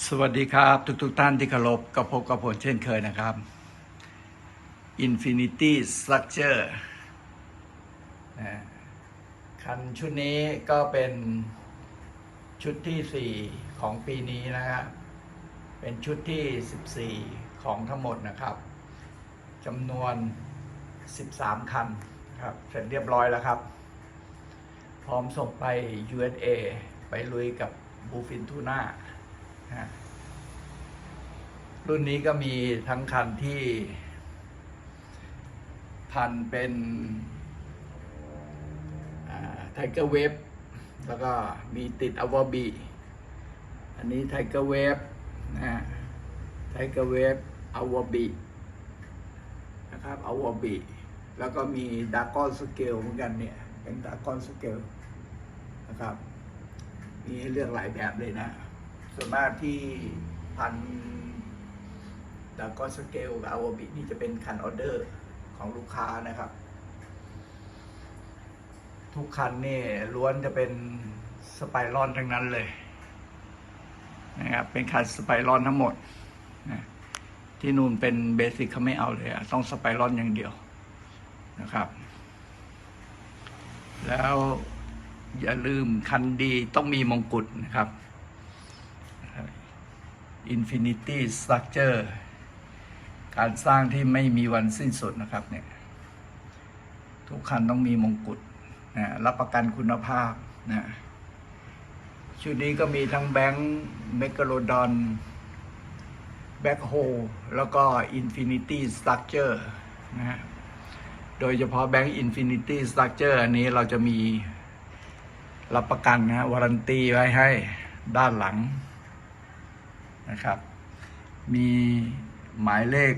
สวัสดีครับ ทุกๆทท่านที่เคารพกับพบกับผมเช่นเคยนะครับ Infinity Structure คันชุดนี้ก็เป็นชุดที่ 4 ของปีนี้นะครับเป็นชุดที่ 14 ของทั้งหมดนะครับจำนวน 13 คันครับเสร็จเรียบร้อยแล้วครับ พร้อมส่งไป USA ไปลุยกับบูฟินทูน่า รุ่นนี้ก็มีทั้งคันที่พันเป็นไทเกอร์เวฟแล้วก็มีติดอวบีอันนี้ไทเกอร์เวฟนะไทเกอร์เวฟอวบีนะครับอวบีแล้วก็มีดากอนสเกลเหมือนกันเนี่ย เป็นดากอนสเกลนะครับ มีให้เลือกหลายแบบเลยนะ ส่วนมากที่พันดากอสเกลกับอวบินี่จะเป็นคันออเดอร์ของลูกค้านะครับ ทุกคันนี่ล้วนจะเป็นสไปรอนทั้งนั้นเลยนะครับเป็นคันสไปรอนทั้งหมดนะที่นู่นเป็นเบสิกเขาไม่เอาเลยต้องสไปรอนอย่างเดียวนะครับ แล้วอย่าลืมคันดีต้องมีมงกุฎนะครับ Infinity Structure การสร้างที่ไม่มีวันสิ้นสุดนะครับเนี่ยทุกคันต้องมีมงกุฎนะรับประกันคุณภาพนะชุดนี้ก็มีทั้งแบงค์เมกโลดอนแบ็คโฮแล้วก็ Infinity Structure นะฮะโดยเฉพาะแบงค์ Infinity Structure อันนี้เราจะมีรับประกันนะวารันตีไว้ให้ด้านหลัง นะครับ มีหมายเลข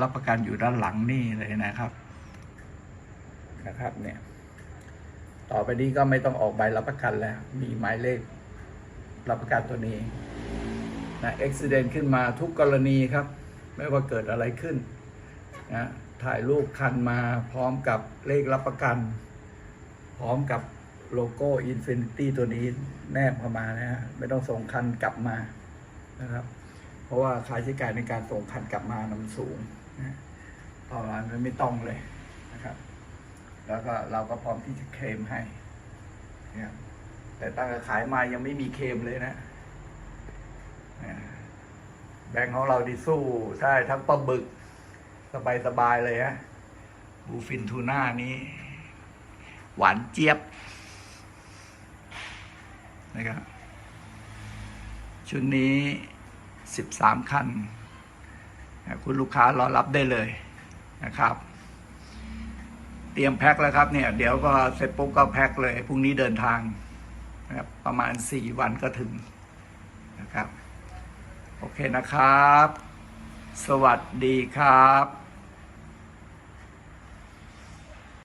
รับประกันอยู่ด้านหลังนี่เลยนะครับ นะครับเนี่ยต่อไปนี้ก็ไม่ต้องออกใบรับประกันแล้ว มีหมายเลขรับประกันตัวนี้นะอุบิเหตุขึ้นมาทุกกรณีครับ ไม่ว่าเกิดอะไรขึ้นนะถ่ายรูปคันมาพร้อมกับเลขรับประกัน พร้อมกับโลโก้ Infinity ตัวนี้แนบเข้ามานะฮะไม่ต้องส่งคันกลับมา นะครับ เพราะว่าค่าใช้จ่ายในการส่งคันกลับมามันสูงนะตอนนั้นไม่ต้องเลยนะครับ แล้วก็เราก็พร้อมที่จะเคลมให้เนี่ยแต่ตั้งแต่ขายมายังไม่มีเคลมเลยนะแบงค์ของเราดีสู้ได้ทั้งปลาบึกสบายๆเลยฮะบูฟินทูน่านี้ หวานเจี๊ยบนะครับ ชุดนี้ 13 คัน คุณลูกค้ารอรับได้เลยนะครับ เตรียมแพ็คแล้วครับเนี่ย เดี๋ยวก็เสร็จปุ๊บก็แพ็คเลยพรุ่งนี้เดินทางนะครับประมาณ 4 วันก็ถึงนะครับ โอเคนะครับ สวัสดีครับ